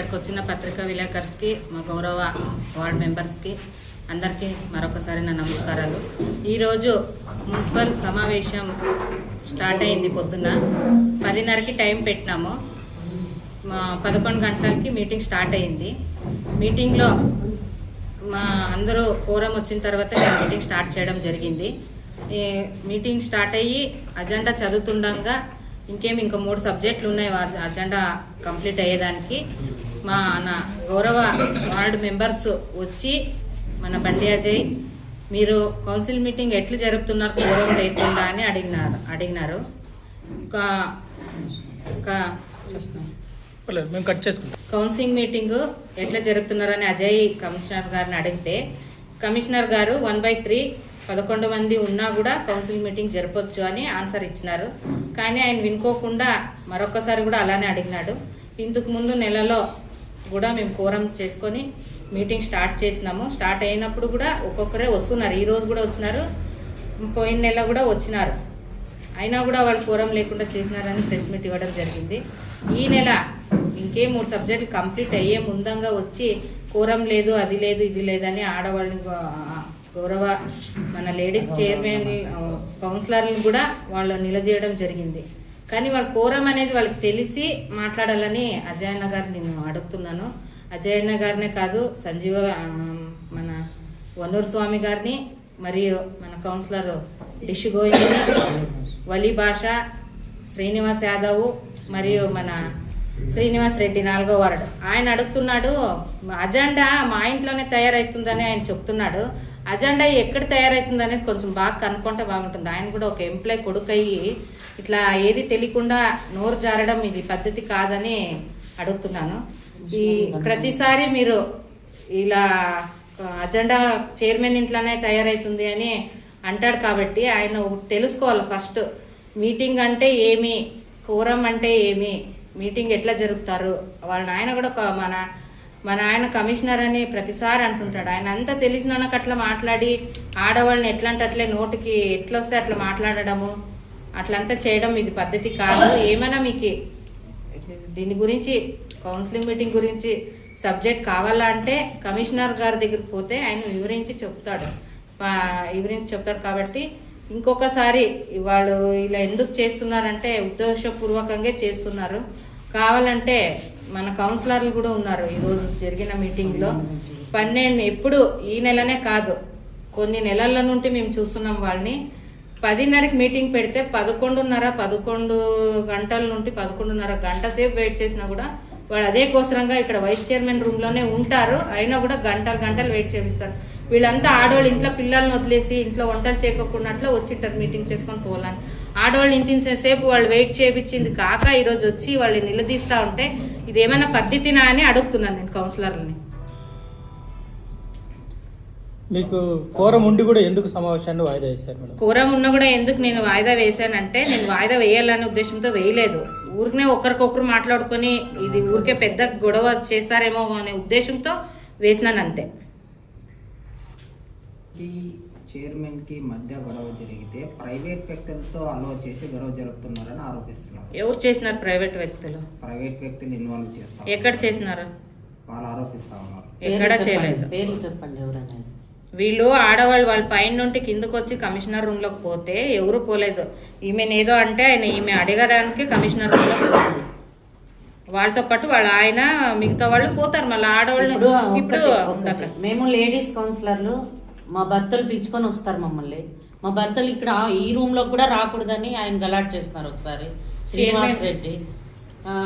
ఇక్కడికి వచ్చిన పత్రికా విలేకర్స్కి మా గౌరవ వార్డ్ మెంబర్స్కి అందరికీ మరొకసారి నా నమస్కారాలు. ఈరోజు మున్సిపల్ సమావేశం స్టార్ట్ అయింది పొద్దున్న. పదిన్నరకి టైం పెట్టినాము. మా పదకొండు గంటలకి మీటింగ్ స్టార్ట్ అయింది. మీటింగ్లో మా అందరూ ఫోరం వచ్చిన తర్వాత మీటింగ్ స్టార్ట్ చేయడం జరిగింది. మీటింగ్ స్టార్ట్ అయ్యి అజెండా చదువుతుండగా ఇంకేం ఇంకా మూడు సబ్జెక్టులు ఉన్నాయి. అజెండా కంప్లీట్ అయ్యేదానికి మా నా గౌరవ వార్డు మెంబర్స్ వచ్చి మన బండి అజయ్ మీరు కౌన్సిల్ మీటింగ్ ఎట్లు జరుపుతున్నారు? ఫోరం లేకుండా అని అడిగినారు. అడిగినారు. కౌన్సిలింగ్ మీటింగ్ ఎట్లా జరుపుతున్నారని అజయ్ కమిషనర్ గారిని అడిగితే కమిషనర్ గారు వన్ బై త్రీ పదకొండు మంది ఉన్నా కూడా కౌన్సిల్ మీటింగ్ జరపొచ్చు అని ఆన్సర్ ఇచ్చినారు. కానీ ఆయన వినుకోకుండా మరొకసారి కూడా అలానే అడిగినాడు. ఇంతకు ముందు నెలలో కూడా మేము కోరం చేసుకొని మీటింగ్ స్టార్ట్ చేసినాము. స్టార్ట్ అయినప్పుడు కూడా ఒక్కొక్కరే వస్తున్నారు. ఈరోజు కూడా వచ్చినారు. పోయిన నెల కూడా వచ్చినారు. అయినా కూడా వాళ్ళు కోరం లేకుండా చేసినారని ప్రెస్ మీట్ ఇవ్వడం జరిగింది. ఈ నెల ఇంకే మూడు సబ్జెక్టులు కంప్లీట్ అయ్యే ముందంగా వచ్చి కోరం లేదు అది లేదు ఇది లేదని ఆడవాళ్ళని గౌరవ మన లేడీస్ చైర్మన్ కౌన్సిలర్ని కూడా వాళ్ళు నిలదీయడం జరిగింది. కానీ వాళ్ళ కోరం అనేది వాళ్ళకి తెలిసి మాట్లాడాలని అజయన్న గారు నేను అడుగుతున్నాను. అజయన్న గారినే కాదు సంజీవ మన వనూరు స్వామి గారిని మరియు మన కౌన్సిలర్ డిష్ గోవింద్ని వలి భాష శ్రీనివాస్ యాదవ్ మరియు మన శ్రీనివాస్ రెడ్డి నాలుగో వార్డు. ఆయన అడుగుతున్నాడు అజెండా మా ఇంట్లోనే తయారవుతుందని ఆయన చెప్తున్నాడు. అజెండా ఎక్కడ తయారవుతుంది అనేది కొంచెం బాగా కనుక్కుంటే బాగుంటుంది. ఆయన కూడా ఒక ఎంప్లాయ్ కొడుకు అయ్యి ఇట్లా ఏది తెలియకుండా నోరు జారడం ఇది పద్ధతి కాదని అడుగుతున్నాను. ఈ ప్రతిసారి మీరు ఇలా అజెండా చైర్మన్ ఇంట్లోనే తయారవుతుంది అని అంటాడు కాబట్టి ఆయన తెలుసుకోవాలి ఫస్ట్. మీటింగ్ అంటే ఏమి? కోరం అంటే ఏమి? మీటింగ్ ఎట్లా జరుపుతారు? వాళ్ళ నాయన కూడా ఒక మన మన ఆయన కమిషనర్ అని ప్రతిసారి అంటుంటాడు. ఆయన అంతా తెలిసినాక అట్లా మాట్లాడి ఆడవాళ్ళని ఎట్లా అంటే అట్లే నోటికి ఎట్లా వస్తే అట్లా మాట్లాడడము అట్లంతా చేయడం ఇది పద్ధతి కాదు. ఏమైనా మీకు దీని గురించి కౌన్సిలింగ్ మీటింగ్ గురించి సబ్జెక్ట్ కావాలా అంటే కమిషనర్ గారి దగ్గరికి పోతే ఆయన వివరించి చెప్తాడు. వివరించి చెప్తాడు కాబట్టి ఇంకొకసారి వాళ్ళు ఇలా ఎందుకు చేస్తున్నారంటే ఉద్దేశపూర్వకంగా చేస్తున్నారు. కావాలంటే మన కౌన్సిలర్లు కూడా ఉన్నారు. ఈరోజు జరిగిన మీటింగ్లో పన్నెండు ఎప్పుడు ఈ నెలనే కాదు. కొన్ని నెలల నుండి మేము చూస్తున్నాం వాళ్ళని. పదిన్నరకి మీటింగ్ పెడితే పదకొండున్నర పదకొండు గంటల నుండి పదకొండున్నర గంట సేపు వెయిట్ చేసినా కూడా వాళ్ళు అదే కోసరంగా ఇక్కడ వైస్ చైర్మన్ రూమ్లోనే ఉంటారు. అయినా కూడా గంటలు గంటలు వెయిట్ చేపిస్తారు. వీళ్ళంతా ఆడవాళ్ళు ఇంట్లో పిల్లల్ని వదిలేసి ఇంట్లో వంటలు చేయకుండా వచ్చింటారు మీటింగ్ చేసుకొని పోవాలని. ఆడవాళ్ళు ఇంటి సేపు వాళ్ళు వెయిట్ చేయించింది కాక ఈరోజు వచ్చి వాళ్ళు నిలదీస్తా ఉంటే ఇదేమైనా పద్ధతినా అని అడుగుతున్నాను నేను కౌన్సిలర్ని మీకు కోరం ఉండి కూడా ఎందుకు సమావేశాన్ని వాయిదా వేశారు మేడం? కూరం ఉన్న కూడా ఎందుకు నేను వాయిదా వేశానంటే నేను వాయిదా వేయాలనే ఉద్దేశంతో వేయలేదు. ఊరికనే ఒకరికొకరు మాట్లాడుకొని ఇది ఊరికే పెద్ద గొడవ చేస్తారేమో అనే ఉద్దేశంతో వేసినాను అంతే ఈ చైర్మన్కి మధ్య గొడవ జరిగితే ప్రైవేట్ వ్యక్తులతో అలో చేసి గొడవ జరుపుతున్నారని ఆరోపిస్తున్నారు. ఎవరు చేసినారు ప్రైవేట్ వ్యక్తులు? ప్రైవేట్ వ్యక్తులు ఇన్వాల్వ్ చేస్తారు ఎక్కడ చేసినారు? వాళ్ళు ఆరోపిస్తా ఉన్నారు. ఎక్కడ చేయలేదు. పేర్లు చెప్పండి ఎవరనేది. వీళ్ళు ఆడవాళ్ళు వాళ్ళ పైన నుండి కిందకు వచ్చి కమిషనర్ రూమ్లోకి పోతే ఎవరు పోలేదు. ఈమెను ఏదో అంటే ఆయన ఈమె అడగడానికి కమిషనర్ రూమ్లోకి పోయింది వాళ్ళతో పాటు వాళ్ళ ఆయన మిగతా వాళ్ళు పోతారు. మళ్ళీ ఆడవాళ్ళు ఇప్పుడు. మేము లేడీస్ కౌన్సిలర్లు మా భర్తలు పిలుచుకొని వస్తారు మమ్మల్ని. మా భర్తలు ఇక్కడ ఈ రూమ్లో కూడా రాకూడదని ఆయన గలాట్ చేస్తున్నారు ఒకసారి. శ్రీనివాస్ రెడ్డి.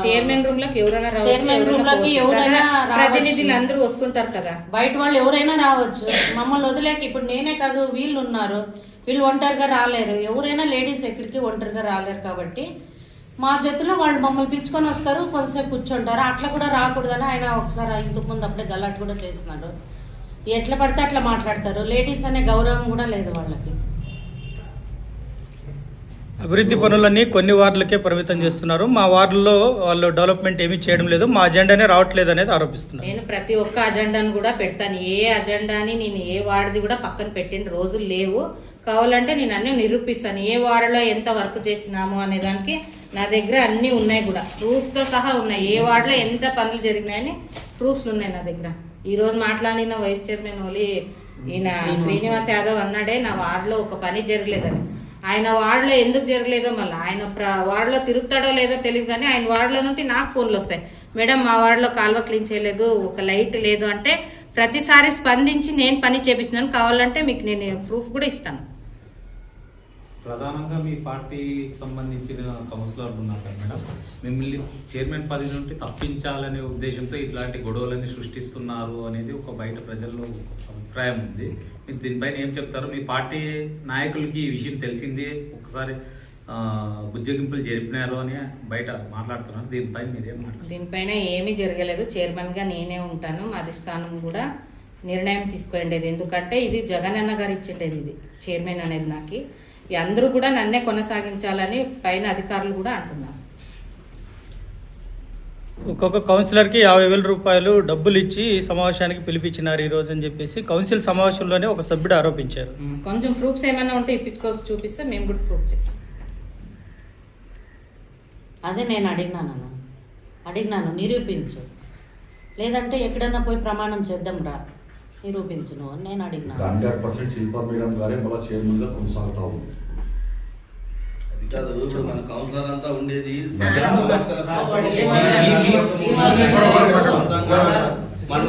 చైర్మన్ రూమ్లోకి ఎవరైనా చైర్మన్ రూమ్లోకి. ఎవరైనా. ప్రతినిధులు అందరూ వస్తుంటారు కదా. బయట వాళ్ళు ఎవరైనా రావచ్చు. మమ్మల్ని వదిలేక ఇప్పుడు నేనే కాదు వీళ్ళు ఉన్నారు. వీళ్ళు ఒంటరిగా రాలేరు. ఎవరైనా లేడీస్ ఎక్కడికి ఒంటరిగా రాలేరు కాబట్టి మా జట్టులో వాళ్ళు మమ్మల్ని పిలుచుకొని వస్తారు కొంతసేపు కూర్చుంటారు. అట్లా కూడా రాకూడదని ఆయన ఒకసారి ఇంతకు ముందు అప్పుడే గలాట్ కూడా చేస్తున్నాడు. ఎట్లా పడితే అట్లా మాట్లాడతారు. లేడీస్ అనే గౌరవం కూడా లేదు వాళ్ళకి. అభివృద్ధి పనులన్నీ కొన్ని వార్డులకే పరిమితం చేస్తున్నారు. మా వార్డుల్లో వాళ్ళు డెవలప్మెంట్ ఏమీ చేయడం లేదు. మా అజెండానే రావట్లేదు అనేది ఆరోపిస్తున్నారు. నేను ప్రతి ఒక్క అజెండాను కూడా పెడతాను. ఏ అజెండాని నేను ఏ వాడిది కూడా పక్కన పెట్టిన రోజులు లేవు. కావాలంటే నేను అన్నీ నిరూపిస్తాను. ఏ వార్డులో ఎంత వర్క్ చేసినాము అనే దానికి నా దగ్గర అన్నీ ఉన్నాయి కూడా. ప్రూఫ్తో సహా ఉన్నాయి. ఏ వార్డులో ఎంత పనులు జరిగినాయని ప్రూఫ్స్ ఉన్నాయి నా దగ్గర. ఈ రోజు మాట్లాడిన వైస్ చైర్మన్ ఓలి ఈయన శ్రీనివాస్ యాదవ్ అన్నాడే నా వార్డులో ఒక పని జరగలేదని. ఆయన వార్డులో ఎందుకు జరగలేదో మళ్ళీ? ఆయన వార్డులో తిరుగుతాడో లేదో తెలియదు కానీ ఆయన వార్డులో నుండి నాకు ఫోన్లు వస్తాయి. మేడం మా వార్డులో కాలువ క్లీన్ చేయలేదు ఒక లైట్ లేదు అంటే ప్రతిసారి స్పందించి నేను పని చేపించినాను. కావాలంటే మీకు నేను ప్రూఫ్ కూడా ఇస్తాను. ప్రధానంగా మీ పార్టీకి సంబంధించిన కౌన్సిలర్లు ఉన్నారు కదా మేడం. మిమ్మల్ని చైర్మన్ పదవి నుండి తప్పించాలనే ఉద్దేశంతో ఇట్లాంటి గొడవలన్నీ సృష్టిస్తున్నారు అనేది ఒక బయట ప్రజల్లో అభిప్రాయం ఉంది. మీరు దీనిపైన ఏం చెప్తారు? మీ పార్టీ నాయకులకి ఈ విషయం తెలిసిందే? ఒకసారి ఉద్యోగింపులు బుజ్జగింపులు జరిపినారు అని బయట మాట్లాడుతున్నారు. దీనిపైన మీరేం మాట్లాడుతున్నారు దీనిపైన ఏమీ జరగలేదు. చైర్మన్గా నేనే ఉంటాను. మా అధిష్టానం కూడా నిర్ణయం తీసుకోండి ఎందుకంటే ఇది జగన్ అన్న గారు ఇచ్చిండేది ఇది. చైర్మన్ అనేది నాకు. అందరూ కూడా నన్నే కొనసాగించాలని పైన అధికారులు కూడా అంటున్నారు. ఒక్కొక్క కౌన్సిలర్కి యాభై వేల రూపాయలు డబ్బులు ఇచ్చి సమావేశానికి పిలిపించినారు ఈ రోజు అని చెప్పేసి కౌన్సిల్ సమావేశంలోనే ఒక సభ్యుడు ఆరోపించారు. కొంచెం ప్రూఫ్స్ ఏమైనా ఉంటే ఇప్పించుకోవచ్చు చూపిస్తే మేము కూడా ప్రూఫ్ చేస్తాం. అదే నేను అడిగినాను అన్న అడిగినాను నిరూపించు. లేదంటే ఎక్కడన్నా పోయి ప్రమాణం చేద్దాం రా నిరూపించు నువ్వు అని నేను అడిగినాను. హండ్రెడ్ పర్సెంట్ శిల్పా మేడం గారే మళ్ళీ చైర్మన్గా కొనసాగుతా ఉంది అది కాదు ఇప్పుడు మన కౌన్సిలర్ అంతా ఉండేది మనం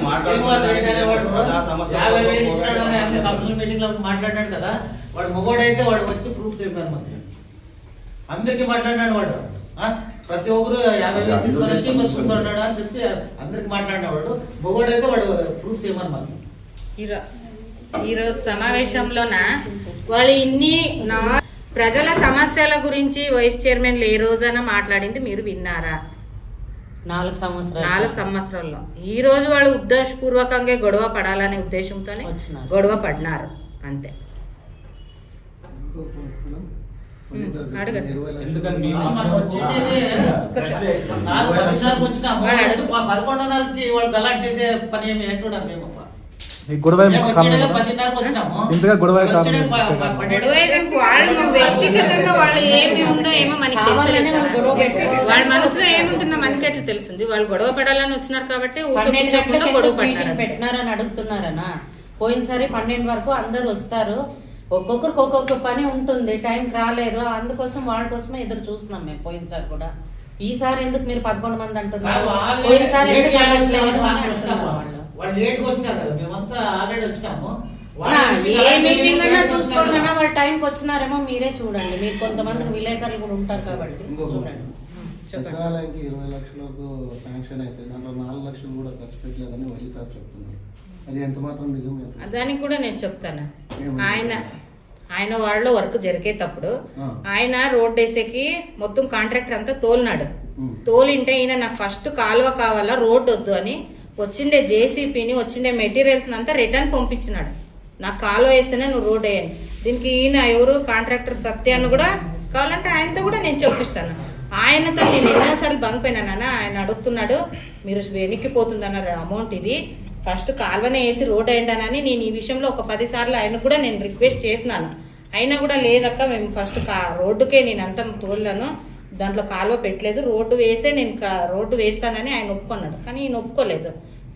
మాట్లాడినాడు కదా వాడు మొగోడైతే వాడు వచ్చి ప్రూఫ్ చెప్పారు మాకు. అందరికి మాట్లాడినాడు వాడు. ఆ? ప్రతి ఒక్కరు యాభై వేలు తీసుకొని స్కీమ్ వస్తున్నాడు అని చెప్పి అందరికి మాట్లాడినవాడు మొగోడైతే వాడు ప్రూఫ్ చేయమని మాకు. ఈరో ఈరోజు సమావేశంలోన? వాళ్ళు ఇన్ని నా ప్రజల సమస్యల గురించి వైస్ చైర్మన్లు ఏ రోజైనా మాట్లాడింది మీరు విన్నారా? నాలుగు సంవత్సరాలు. నాలుగు సంవత్సరాల్లో. ఈ రోజు వాళ్ళు ఉద్దేశపూర్వకంగా గొడవ పడాలనే ఉద్దేశంతోనే. గొడవ పడినారు. అంతే. అడుగు- పదకొండున్నరకి వాళ్ళు గలాట్ చేసే పని ఏమి ఎట్టున్నాం మేము? ఈ గొడవ ఇంతగా గొడవ వ్యక్తిగతంగా వాళ్ళు ఏమి ఉందో ఏమో మనకి వాళ్ళు గొడవ పెట్టారు. వాళ్ళ మనసులో ఏముంటుందో మనకి ఎట్లా తెలుస్తుంది? వాళ్ళు గొడవ పడాలని వచ్చినారు కాబట్టి గొడవ పెట్టినారని అడుగుతున్నారనా? పోయినసారి పన్నెండు వరకు అందరు వస్తారు. ఒక్కొక్కరికి ఒక్కొక్క పని ఉంటుంది. టైంకి రాలేరు. అందుకోసం వాళ్ళ కోసమే ఎదురు చూస్తున్నాం మేము పోయినసారి కూడా. ఈసారి ఎందుకు మీరు పదకొండు మంది అంటున్నారు? పోయినసారి ఎందుకు. వాళ్ళు? వాళ్ళు లేట్గా వచ్చినారు కదా మేమంతా ఆల్రెడీ వచ్చినాము. వాళ్ళు ఏ మీటింగ్ అన్నా చూసుకోకుండా టైంకి వచ్చినారేమో మీరే చూడండి. మీరు కొంతమందికి విలేకరులు కూడా ఉంటారు కాబట్టి చూడండి. సచివాలయానికి ఇరవై లక్షలకు శాంక్షన్ అయితే దాంట్లో నాలుగు లక్షలు కూడా ఖర్చు పెట్టలేదని వైఎస్ సార్ చెప్తున్నారు. అది ఎంత మాత్రం నిజం దానికి కూడా నేను చెప్తాను? ఆయన ఆయన వాళ్ళలో వర్క్ జరిగేటప్పుడు. ఆయన రోడ్ వేసేకి మొత్తం కాంట్రాక్టర్ అంతా తోలినాడు. తోలింటే ఈయన నాకు ఫస్ట్ కాలువ కావాలా రోడ్ వద్దు అని వచ్చిండే జేసీపీని వచ్చిండే మెటీరియల్స్ని అంతా రిటర్న్ పంపించినాడు. నాకు కాలువ వేస్తేనే నువ్వు రోడ్ వేయండి దీనికి ఈయన ఎవరు? కాంట్రాక్టర్ సత్యాన్ని కూడా కావాలంటే ఆయనతో కూడా నేను చెప్పిస్తాను. ఆయనతో నేను ఎన్నోసార్లు బంగిపోయినానా ఆయన అడుగుతున్నాడు మీరు వెనక్కిపోతుంది అన్నారు అమౌంట్ ఇది. ఫస్ట్ కాల్వనే వేసి రోడ్ వేయండి నేను ఈ విషయంలో ఒక పదిసార్లు ఆయన కూడా నేను రిక్వెస్ట్ చేసినాను. అయినా కూడా లేదక్క మేము ఫస్ట్ కా రోడ్డుకే నేను అంతా తోలాను దాంట్లో కాలువ పెట్టలేదు. రోడ్డు వేసే నేను రోడ్డు వేస్తానని ఆయన ఒప్పుకున్నాడు. కానీ ఈయన ఒప్పుకోలేదు.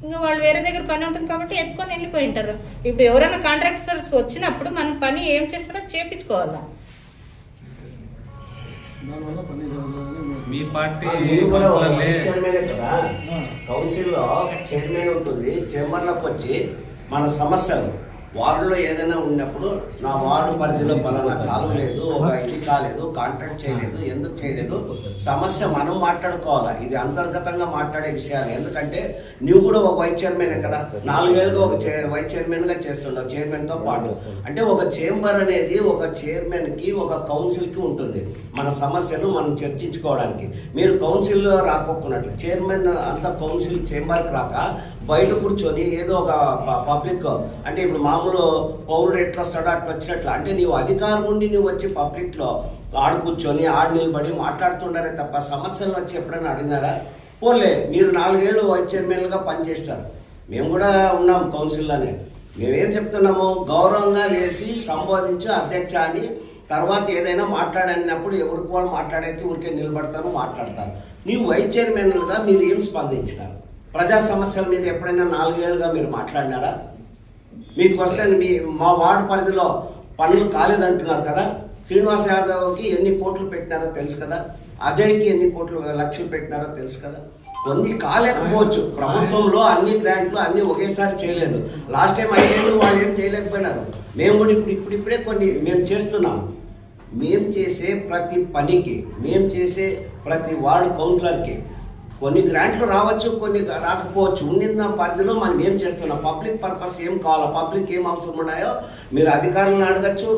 ఇంకా వాళ్ళు వేరే దగ్గర పని ఉంటుంది కాబట్టి ఎత్తుకొని వెళ్ళిపోయి ఉంటారు. ఇప్పుడు ఎవరైనా కాంట్రాక్టర్స్ వచ్చినప్పుడు మన పని ఏం చేస్తారో చేపించుకోవాలా? మీ పార్టీ చైర్మనే కదా? కౌన్సిల్లో చైర్మన్ ఉంటుంది. చైర్మన్లకు వచ్చి మన సమస్యలు వార్డులో ఏదైనా ఉన్నప్పుడు నా వార్డు పరిధిలో పలానా నాకు లేదు ఒక ఇది కాలేదు కాంట్రాక్ట్ చేయలేదు ఎందుకు చేయలేదు? సమస్య మనం మాట్లాడుకోవాలా? ఇది అంతర్గతంగా మాట్లాడే విషయాలు. ఎందుకంటే నువ్వు కూడా ఒక వైస్ చైర్మనే కదా? నాలుగేళ్ళుగా ఒక వైస్ చైర్మన్గా చేస్తుండవు చైర్మన్తో పాటు. అంటే ఒక చేంబర్ అనేది ఒక చైర్మన్కి ఒక కౌన్సిల్కి ఉంటుంది. మన సమస్యను మనం చర్చించుకోవడానికి. మీరు కౌన్సిల్లో రాకోకున్నట్లు చైర్మన్ అంత కౌన్సిల్ చేంబర్కి రాక బయట కూర్చొని ఏదో ఒక పబ్లిక్ అంటే ఇప్పుడు మామూలు పౌరుడు ఎట్లా వస్తాడో అట్లా వచ్చినట్లు. అంటే నీవు అధికారం ఉండి నువ్వు వచ్చి పబ్లిక్లో ఆడు కూర్చొని ఆడ నిలబడి మాట్లాడుతుండారే తప్ప సమస్యలు వచ్చి ఎప్పుడైనా అడిగినారా? పోలే మీరు నాలుగేళ్ళు వైస్ చైర్మన్లుగా పనిచేస్తారు. మేము కూడా ఉన్నాం కౌన్సిల్లోనే. మేమేం చెప్తున్నాము? గౌరవంగా లేచి సంబోధించు అధ్యక్ష అని తర్వాత ఏదైనా మాట్లాడనినప్పుడు ఎవరికి వాళ్ళు మాట్లాడేకి ఊరికే నిలబడతారు మాట్లాడతారు. నీవు వైస్ చైర్మన్లుగా మీరు ఏం స్పందించినారు? ప్రజా సమస్యల మీద ఎప్పుడైనా నాలుగేళ్ళుగా మీరు మాట్లాడినారా? మీ క్వశ్చన్ మీ మా వార్డు పరిధిలో పనులు కాలేదంటున్నారు కదా? శ్రీనివాస్ యాదవ్కి ఎన్ని కోట్లు పెట్టినారో తెలుసు కదా? అజయ్కి ఎన్ని కోట్లు లక్షలు పెట్టినారో తెలుసు కదా? కొన్ని కాలేకపోవచ్చు. ప్రభుత్వంలో అన్ని గ్రాంట్లు అన్ని ఒకేసారి చేయలేదు. లాస్ట్ టైం ఐదేళ్ళు వాళ్ళు ఏం చేయలేకపోయినారు. మేము కూడా ఇప్పుడు ఇప్పుడిప్పుడే కొన్ని మేము చేస్తున్నాం. మేము చేసే ప్రతి పనికి మేము చేసే ప్రతి వార్డు కౌంటర్కి కొన్ని గ్రాంట్లు రావచ్చు కొన్ని రాకపోవచ్చు. ఉన్నిన పరిధిలో మనం ఏం చేస్తున్నాం? పబ్లిక్ పర్పస్ ఏం కావాలో? పబ్లిక్ ఏం అవసరం ఉన్నాయో మీరు అధికారులను అడగచ్చు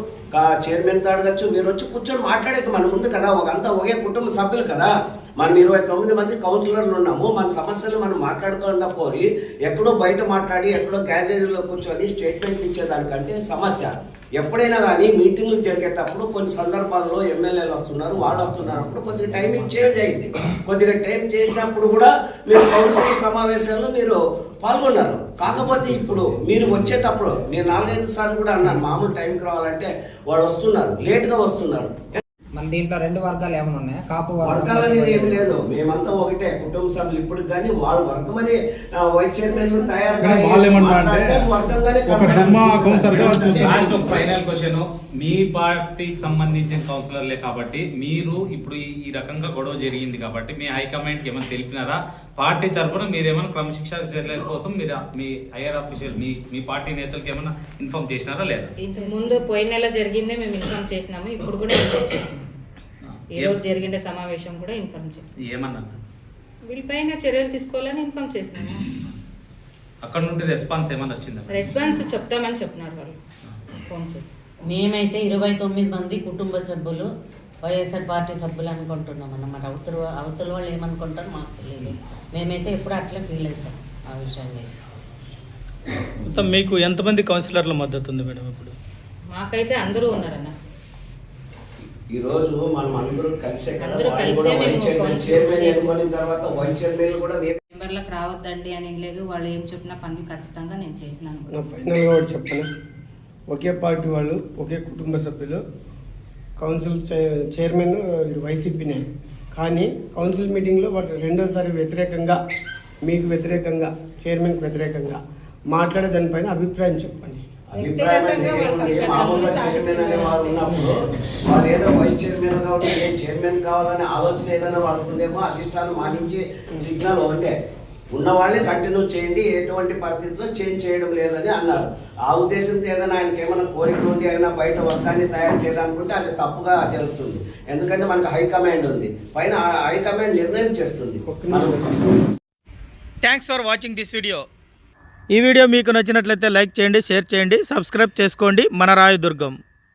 చైర్మన్తో అడగచ్చు మీరు వచ్చి కూర్చొని మాట్లాడేది మన ముందు కదా. ఒక అంతా ఒకే కుటుంబ సభ్యులు కదా. మనం ఇరవై తొమ్మిది మంది కౌన్సిలర్లు ఉన్నాము మన సమస్యలు మనం మాట్లాడుకుండా పోయి ఎక్కడో బయట మాట్లాడి ఎక్కడో గ్యాలరీలో కూర్చొని స్టేట్మెంట్ ఇచ్చేదానికంటే సమస్య. ఎప్పుడైనా కానీ మీటింగ్లు జరిగేటప్పుడు కొన్ని సందర్భాల్లో ఎమ్మెల్యేలు వస్తున్నారు వాళ్ళు వస్తున్నప్పుడు కొద్దిగా టైమింగ్ చేంజ్ అయింది. కొద్దిగా టైం చేసినప్పుడు కూడా మీరు కౌన్సిల్ సమావేశాల్లో మీరు పాల్గొన్నారు. కాకపోతే ఇప్పుడు మీరు వచ్చేటప్పుడు నేను నాలుగైదు సార్లు కూడా అన్నాను మామూలు టైంకి రావాలంటే వాళ్ళు వస్తున్నారు లేట్గా వస్తున్నారు. మన దీంట్లో రెండు వర్గాలు ఏమైనా ఉన్నాయా? కాపు వర్గాలు అనేది ఏమి లేదు. మేమంతా ఒకటే కుటుంబ సభ్యులు ఇప్పుడు కానీ వాళ్ళు వర్గం అని వైస్ చైర్మన్ ఒక ఫైనల్ క్వశ్చన్. మీ పార్టీకి సంబంధించిన కౌన్సిలర్లే కాబట్టి మీరు ఇప్పుడు ఈ- ఈ రకంగా గొడవ జరిగింది కాబట్టి మీ హైకమాండ్కి ఏమైనా తెలిపినారా? పార్టీ తరఫున మీరు ఏమైనా క్రమశిక్షణ చర్యల కోసం మీరు మీ హైయర్ ఆఫీషియల్ మీ మీ పార్టీ నేతలకు ఏమైనా ఇన్ఫార్మ్ చేసినారా లేదా? ముందు పోయిన నెల జరిగిందే మేము ఇన్ఫార్మ్ చేసినాము ఇప్పుడు కూడా ఇన్ఫార్మ్ చేసినాము. ఈ రోజు జరిగిన సమావేశం కూడా ఇన్ఫార్మ్ చేసినాం ఏమన్నా వీళ్ళపైన చర్యలు తీసుకోవాలని ఇన్ఫార్మ్ చేసినాము. అక్కడ నుండి రెస్పాన్స్ ఏమైనా వచ్చిందా? రెస్పాన్స్ చెప్తామని చెప్పినారు వాళ్ళు. ఫోన్ చేసి. మేమైతే ఇరవై తొమ్మిది మంది కుటుంబ సభ్యులు వైఎస్ఆర్ పార్టీ సభ్యులు అనుకుంటున్నాం అన్నమాట అవతల అవతల వాళ్ళు ఏమనుకుంటారో మాకు తెలియదు. మేమైతే ఎప్పుడు అట్లే ఫీల్ అవుతాం ఆ విషయాన్ని. మొత్తం మీకు ఎంతమంది కౌన్సిలర్ల మద్దతు ఉంది మేడం ఇప్పుడు? మాకైతే అందరూ ఉన్నారన్న. ఈ రోజు మనం అందరూ కలిసే కదా. అందరూ వాళ్ళు కూడా కలిసే వైస్ మేము చైర్మన్ కౌన్సిల్ చైర్మన్ చేసి- ఎన్నుకున్న తర్వాత వైస్ చైర్మన్ కూడా వే- మెంబర్లకు రావద్దండి అని లేదు. వాళ్ళు ఏం చెప్పినా పని ఖచ్చితంగా నేను చేసినాను. నా ఫైనల్గా ఒకటి చెప్పను? ఒకే పార్టీ వాళ్ళు ఒకే కుటుంబ సభ్యులు కౌన్సిల్ చై- చైర్మన్ వైసీపీనే. కానీ కౌన్సిల్ మీటింగ్లో వాళ్ళు రెండోసారి వ్యతిరేకంగా మీకు వ్యతిరేకంగా చైర్మన్కి వ్యతిరేకంగా మాట్లాడే దానిపైన అభిప్రాయం చెప్పండి. అభిప్రాయం అంటే ఏముంది? మామూలుగా చైర్మన్ అనే వారు ఉన్నప్పుడు వాళ్ళు ఏదో వైస్ చైర్మన్గా కావాలనే ఆలోచన ఏదైనా వాళ్ళకు ఉందేమో అధిష్టానం మానించి సిగ్నల్ ఒకటే. ఉన్న వాళ్ళే కంటిన్యూ చేయండి ఎటువంటి పరిస్థితిలో చేంజ్ చేయడం లేదని అన్నారు. ఆ ఉద్దేశంతో ఏదైనా ఆయనకి ఏమైనా కోరిక ఉండి ఏమైనా బయట వర్గాన్ని తయారు చేయాలనుకుంటే అది తప్పుగా జరుగుతుంది. ఎందుకంటే మనకు హైకమాండ్ ఉంది. పైన హైకమాండ్ నిర్ణయం చేస్తుంది. Thanks for watching this video ఈ వీడియో మీకు నచ్చినట్లయితే లైక్ చేయండి షేర్ చేయండి సబ్స్క్రైబ్ చేసుకోండి. మన రాయదుర్గం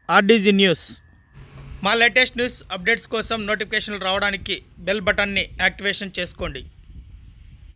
ఆర్డీజీ న్యూస్ మా లేటెస్ట్ న్యూస్ అప్డేట్స్ కోసం నోటిఫికేషన్లు రావడానికి బెల్ బటన్ని యాక్టివేషన్ చేసుకోండి.